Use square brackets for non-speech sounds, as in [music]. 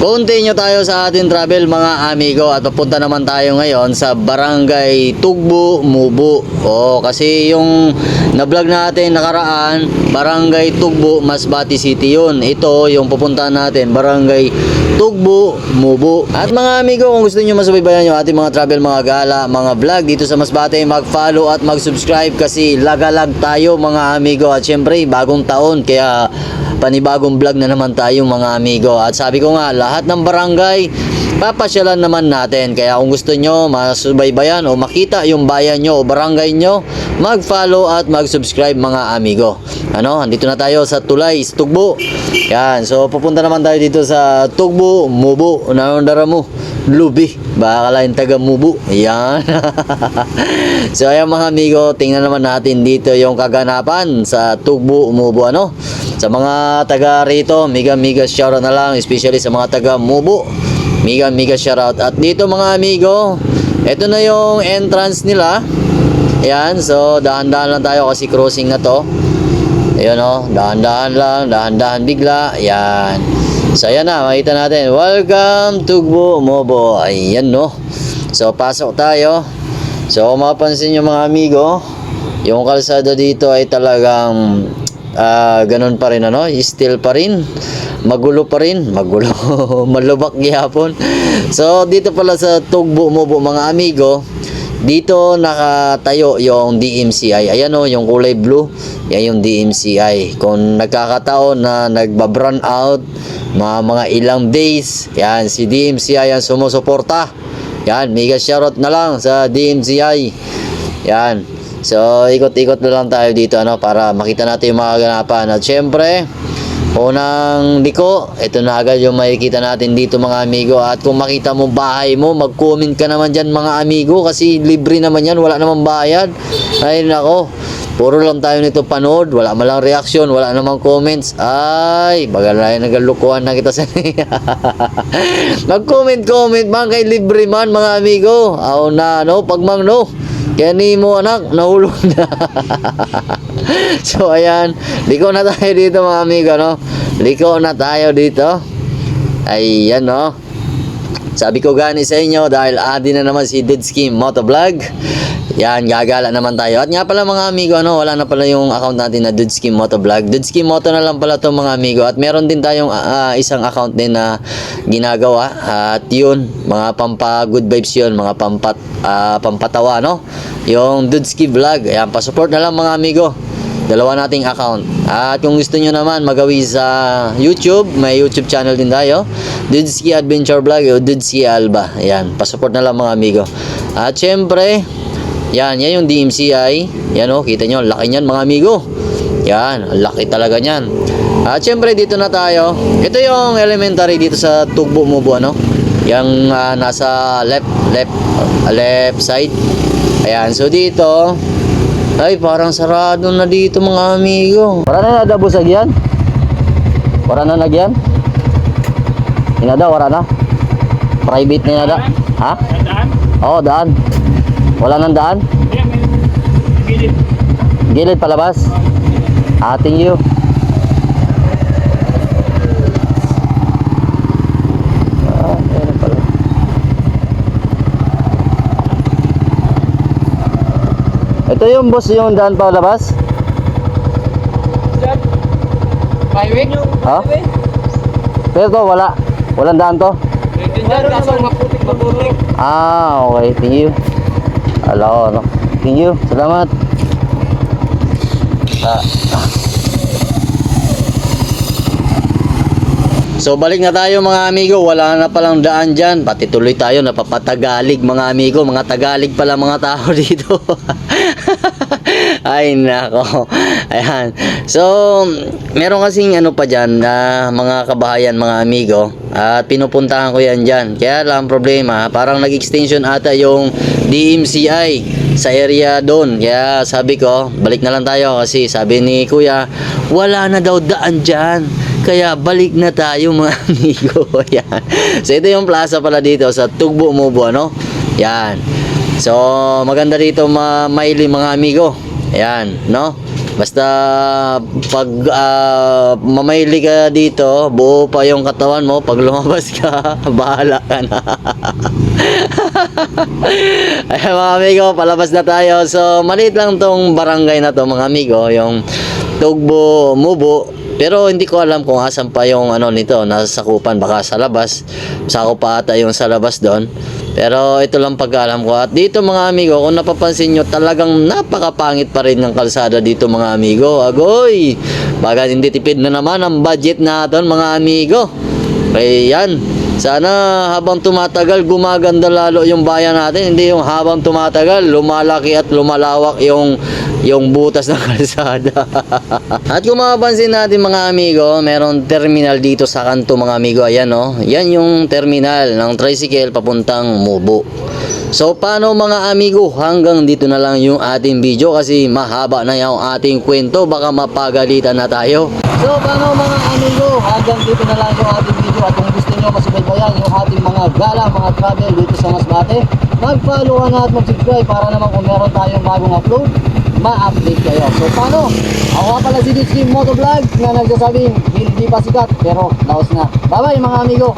Continue tayo sa ating travel mga amigo at papunta naman tayo ngayon sa Barangay Tugbo, Mubo. O kasi yung na-vlog natin nakaraan, Barangay Tugbo, Masbati City yun. Ito yung pupuntahan natin, Barangay Tugbo, Mubo. At mga amigo, kung gusto niyo masubaybayan yung ating mga travel, mga gala, mga vlog dito sa Masbate, mag-follow at mag-subscribe kasi lagalag tayo mga amigo. At syempre, bagong taon kaya panibagong vlog na naman tayo mga amigo. At sabi ko nga, lahat ng barangay, papasyalan naman natin. Kaya kung gusto nyo masubaybayan o makita yung bayan nyo o barangay nyo, mag-follow at mag-subscribe mga amigo. Ano, andito na tayo sa Tulay, Tugbo. Yan, so pupunta naman tayo dito sa Tugbo, Mubo. Unang mo, Lubi. Baka kalahin taga Mubo. Yan. [laughs] so ayan mga amigo, tingnan naman natin dito yung kaganapan sa Tugbo, Mubo. Ano? Sa mga taga rito, mega mega shoutout na lang, especially sa mga taga Mubo. Mega mega shoutout. At dito mga amigo, ito na yung entrance nila. Ayan, so dahan-dahan lang tayo kasi crossing na to. Ayun o, dahan-dahan lang, dahan-dahan bigla. Ayan. So ayan na, makita natin. Welcome Tugbo Mobo. Ayan no. So pasok tayo. So kung mapapansin nyo mga amigo, yung kalsada dito ay talagang ah ganun pa rin ano, still pa rin. Magulo pa rin, [laughs] magulo, malubak gihapon. So dito pala sa Tugbo Mobo mga amigo, dito nakatayo yung DMCI. Ayan o, yung kulay blue. Yan yung DMCI. Kung nagkakataon na nagbabran out, mga, mga ilang days, yan, si DMCI ang sumusuporta. Yan, mega shoutout na lang sa DMCI. Yan. So, ikot-ikot na lang tayo dito ano, para makita natin yung mga ganapan. At syempre, Unang liko, ito na agad yung makikita natin dito mga amigo. At kung makita mo bahay mo, mag-comment ka naman dyan mga amigo kasi libre naman yan, wala naman bayad. Ay nako, puro lang tayo nito panood, wala man lang reaction, wala namang comments. Ay, bagal na yung nagalukuhan na kita sa [laughs] Mag-comment, comment man kay libre man mga amigo. Aw na, no, pagmang no. Kaya ni mo anak, nahulog na. [laughs] so ayan, liko na tayo dito mga amigo, no? Liko na tayo dito. Ayan, no? Sabi ko gani sa inyo dahil adi na naman si Didski Motovlog. Yan, gagala naman tayo. At nga pala mga amigo, ano, wala na pala yung account natin na Dudski Motovlog. Dudski Moto na lang pala to mga amigo. At meron din tayong ah, isang account din na ginagawa. At yun, mga pampa good vibes yun, mga pampat, ah, pampatawa, no? Yung Dudski Vlog. Ayan, pasupport na lang mga amigo. Dalawa nating account. At kung gusto nyo naman magawi sa YouTube, may YouTube channel din tayo. Dudski Adventure Vlog o Dudski Alba. Ayan, pasupport na lang mga amigo. At syempre, yan, yan yung DMCI. Yan o, kita nyo, laki niyan mga amigo. Yan, laki talaga niyan. At syempre, dito na tayo. Ito yung elementary dito sa Tugbo Mubo, ano? Yung ah, nasa left, left, left side. Ayan, so dito, ay, parang sarado na dito mga amigo. Wala na nadabusag yan? Wala na nagyan? Inada, wala na? Private na inada? Ha? Daan? Oo, daan. Wala nang daan? Gilid. Gilid palabas? Ating you. Ito yung boss yung daan palabas? Diyan. Highway? Ha? Pero to, wala. Walang daan to? Dyan, kaso maputik maputik. Ah, okay. Thank you. Hello, no. Thank you. Salamat. Ah. So balik na tayo mga amigo, wala na palang daan dyan. Pati tuloy tayo, napapatagalig mga amigo. Mga Tagalig pala mga tao [laughs] dito. [laughs] Ay nako. Ayan. So, meron kasing ano pa dyan na mga kabahayan, mga amigo. At pinupuntahan ko yan dyan. Kaya lang problema, parang nag-extension ata yung DMCI sa area doon. Kaya sabi ko, balik na lang tayo kasi sabi ni kuya, wala na daw daan dyan. Kaya balik na tayo [laughs] mga amigo. Yan. So ito yung plaza pala dito sa Tugbo Mubo, ano? Yan. So maganda dito ma maili mga amigo. Ayan, no? Basta pag uh, mamayli ka dito, buo pa yung katawan mo. Pag lumabas ka, [laughs] bahala ka na. [laughs] Ayan mga amigo, palabas na tayo. So, maliit lang tong barangay na to mga amigo, yung Tugbo, Mubo. Pero hindi ko alam kung asan pa yung ano nito, nasa sakupan, baka sa labas. Sakop pa ata yung sa labas doon. Pero ito lang pagkaalam ko. At dito mga amigo, kung napapansin nyo, talagang napakapangit pa rin ng kalsada dito mga amigo. Agoy! Baga hindi tipid na naman ang budget natin mga amigo. Kaya yan, sana habang tumatagal gumaganda lalo yung bayan natin, hindi yung habang tumatagal lumalaki at lumalawak yung yung butas ng [laughs] kalsada. at kung mapapansin natin mga amigo, meron terminal dito sa kanto mga amigo. Ayan oh. Yan yung terminal ng tricycle papuntang Mubo. So paano mga amigo, hanggang dito na lang yung ating video kasi mahaba na yung ating kwento, baka mapagalitan na tayo. So paano mga amigo, hanggang dito na lang yung ating video at kung gusto nyo masubaybayan yung ating mga gala, mga travel dito sa Masbate, mag-follow na at mag-subscribe para naman kung meron tayong bagong upload, ma-update kayo. So paano? Ako pala si Ditchy Motovlog na nagsasabing hindi pa sikat pero laos na. Bye bye mga amigo!